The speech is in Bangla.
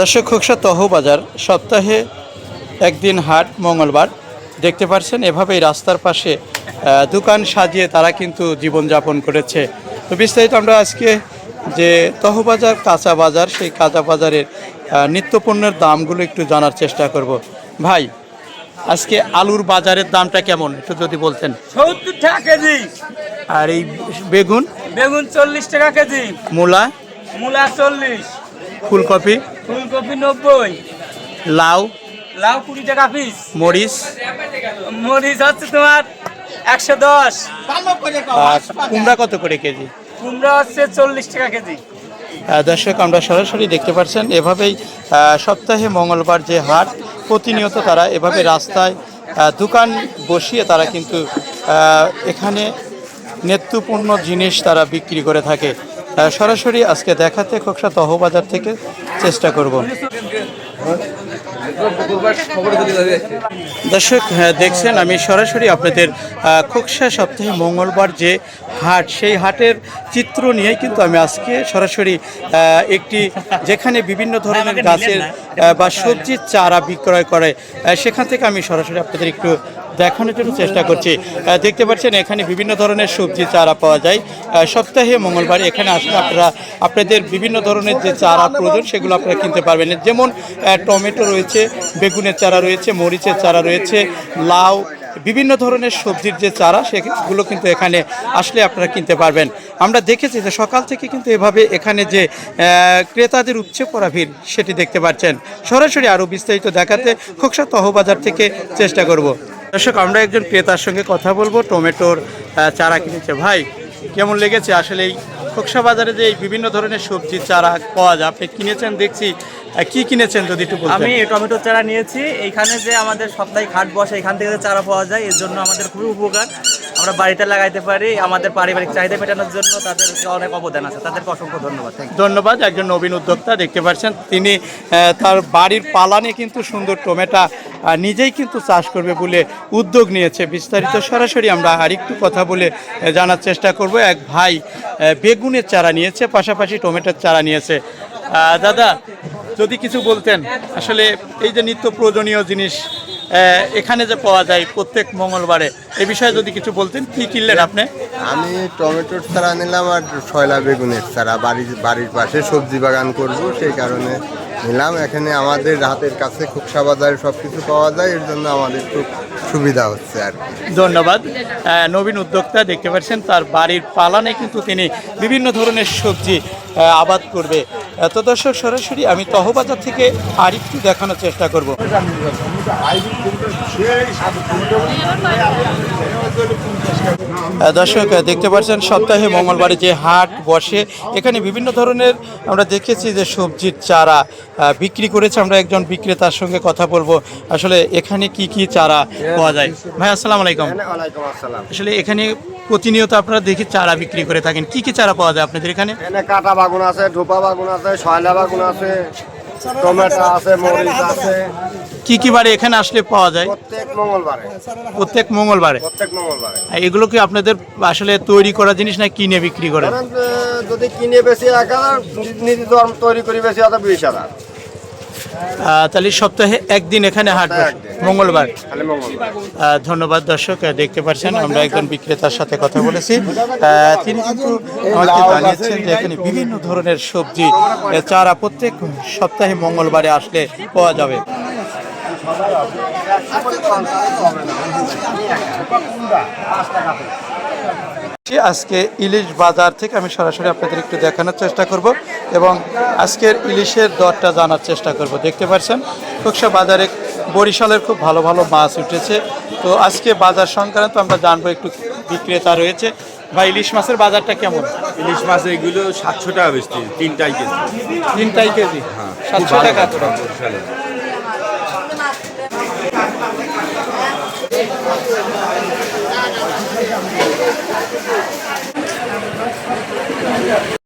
দর্শক খোকসা তহবাজার সপ্তাহে একদিন হাট মঙ্গলবার। দেখতে পাচ্ছেন এভাবেই রাস্তার পাশে দোকান সাজিয়ে তারা কিন্তু জীবনযাপন করেছে। তো বিস্তারিত আমরা আজকে যে তহবাজার কাঁচা বাজার সেই কাঁচা বাজারের নিত্যপণ্যের দামগুলো একটু জানার চেষ্টা করব। ভাই আজকে আলুর বাজারের দামটা কেমন? একটু যদি বলতেন। সত্তর টাকা কেজি। আর এই বেগুন? বেগুন চল্লিশ টাকা কেজি। মূলা? মূলা চল্লিশ। ফুলকপি? ফুলকপি নব্বই। লাউ। লাউ কুড়ি টাকা পিস মরিচ। মরিচ হচ্ছে তোমার একশো দশ। আর কুমড়া কত করে কেজি? কুমড়া হচ্ছে চল্লিশ টাকা কেজি। দর্শক আমরা সরাসরি দেখতে পাচ্ছেন এভাবেই সপ্তাহে মঙ্গলবার যে হাট প্রতিনিয়ত তারা এভাবে রাস্তায় দোকান বসিয়ে তারা কিন্তু এখানে নিত্যপূর্ণ জিনিস তারা বিক্রি করে থাকে। সরাসরি আজকে দেখাতে খোকসা তহবাজার থেকে চেষ্টা করব। দর্শক হ্যাঁ, দেখছেন আমি সরাসরি আপনাদের খোকসা সপ্তাহে মঙ্গলবার যে হাট সেই হাটের চিত্র নিয়েই কিন্তু আমি আজকে সরাসরি একটি যেখানে বিভিন্ন ধরনের গাছের বা সবজির চারা বিক্রয় করে সেখান থেকে আমি সরাসরি আপনাদের একটু দেখানোর জন্য চেষ্টা করছি। দেখতে পাচ্ছেন এখানে বিভিন্ন ধরনের সবজি চারা পাওয়া যায়। সপ্তাহে মঙ্গলবার এখানে আসলে আপনারা আপনাদের বিভিন্ন ধরনের যে চারা প্রয়োজন সেগুলো আপনারা কিনতে পারবেন। যেমন টমেটো রয়েছে বেগুনের চারা রয়েছে মরিচের চারা রয়েছে লাউ বিভিন্ন ধরনের সবজির যে চারা সেগুলো কিন্তু এখানে আসলে আপনারা কিনতে পারবেন। আমরা দেখেছি যে সকাল থেকে কিন্তু এভাবে এখানে যে ক্রেতাদের উচ্ছে পড়া ভিড় সেটি দেখতে পাচ্ছেন। সরাসরি আরও বিস্তারিত দেখাতে খোকসা তহবাজার থেকে চেষ্টা করব। দর্শক, আমরা একজন ক্রেতার সঙ্গে কথা বলব। টমেটোর চারা কিনেছে। ভাই, কেমন লেগেছে আসলে এই খোকসা বাজারে যে বিভিন্ন ধরনের সবজি, চারা পাওয়া যায় আপনি কিনেছেন? দেখছি কি কিনেছেন যদি একটু আমি টমেটো চারা নিয়েছি। এখানে যে আমাদের সপ্তাহে হাট বসে, এখান থেকে চারা পাওয়া যায়, এর জন্য আমাদের খুবই উপকার। আমরা বাড়িতে লাগাইতে পারি, আমাদের পারিবারিক চাহিদা মেটানোর জন্য তাদের অনেক অবদান আছে। তাদেরকে অসংখ্য ধন্যবাদ। ধন্যবাদ, একজন নবীন উদ্যোক্তা, দেখতে পাচ্ছেন তিনি তার বাড়ির পালানে কিন্তু সুন্দর টমেটো নিজেই কিন্তু চাষ করবে বলে উদ্যোগ নিয়েছে। বিস্তারিত সরাসরি আমরা আরেকটু কথা বলে জানার চেষ্টা করব। এক ভাই বেগুনের চারা নিয়েছে, পাশাপাশি টমেটোর চারা নিয়েছে। দাদা, যদি কিছু বলতেন, আসলে এই যে নিত্য প্রয়োজনীয় জিনিস এখানে যে পাওয়া যায় প্রত্যেক মঙ্গলবারে এ বিষয়ে যদি কিছু বলতেন কি কিনলেন আপনি? আমি টমেটোর চারা নিলাম আর শয়লা বেগুনের চারা বাড়ির বাড়ির পাশে সবজি বাগান করব সেই কারণে নিলাম। এখানে আমাদের হাতের কাছে খুবসা বাজারে সব কিছু পাওয়া যায় এর জন্য আমাদের খুব সুবিধা হচ্ছে আর কি। ধন্যবাদ। নবীন উদ্যোক্তা দেখতে পাচ্ছেন তার বাড়ির পালানে কিন্তু তিনি বিভিন্ন ধরনের সবজি আবাদ করবে। তো দর্শক সরাসরি আমি তহবাজার থেকে আরেকটু দেখানোর চেষ্টা করব। দর্শক দেখতে পাচ্ছেন, সপ্তাহে মঙ্গলবারে যে হাট বসে, এখানে বিভিন্ন ধরনের আমরা দেখেছি যে সবজির চারা বিক্রি করেছে আমরা একজন বিক্রেতার সঙ্গে কথা বলব। আসলে এখানে কি কি চারা পাওয়া যায়? ভাই, আসসালাম আলাইকুম। আসলে এখানে প্রতিনিয়ত আপনারা দেখি চারা বিক্রি করে থাকেন। কি কি চারা পাওয়া যায় আপনাদের এখানে? এখানে কাটা বাগুন আছে ধোপা বাগুন আছে, শয়লা বাগুন আছে। টমেটো আছে মরিচ আছে। কি কি বারে এখানে আসলে পাওয়া যায়? প্রত্যেক মঙ্গলবারে। প্রত্যেক মঙ্গলবারে? প্রত্যেক মঙ্গলবারে। এগুলো কি আপনাদের আসলে তৈরি করা জিনিস না কিনে বিক্রি করেন যদি কিনে বেশি এক হাজার তৈরি করি বেশি হাজার বিশ হাজার। তাহলে সপ্তাহে একদিন এখানে হাট মঙ্গলবার। ধন্যবাদ দর্শক দেখতে পাচ্ছেন আমরা একজন বিক্রেতার সাথে কথা বলেছি। তিনি কিন্তু আমাকে জানিয়েছেন যে এখানে বিভিন্ন ধরনের সবজি চারা প্রত্যেক সপ্তাহে মঙ্গলবারে আসলে পাওয়া যাবে। আজকে ইলিশ বাজার থেকে আমি সরাসরি আপনাদের একটু দেখানোর চেষ্টা করব এবং আজকের ইলিশের দরটা জানার চেষ্টা করব। দেখতে পাচ্ছেন কুকসা বাজারে বরিশালের খুব ভালো ভালো মাছ উঠেছে। তো আজকে বাজার সংক্রান্ত আমরা জানব একটু বিক্রেতা রয়েছে। বা ইলিশ মাছের বাজারটা কেমন? ইলিশ মাছ এগুলো সাতশো টাকা বেশি তিনটাই কেজি। তিনটাই কেজি? হ্যাঁ সাতশো টাকা।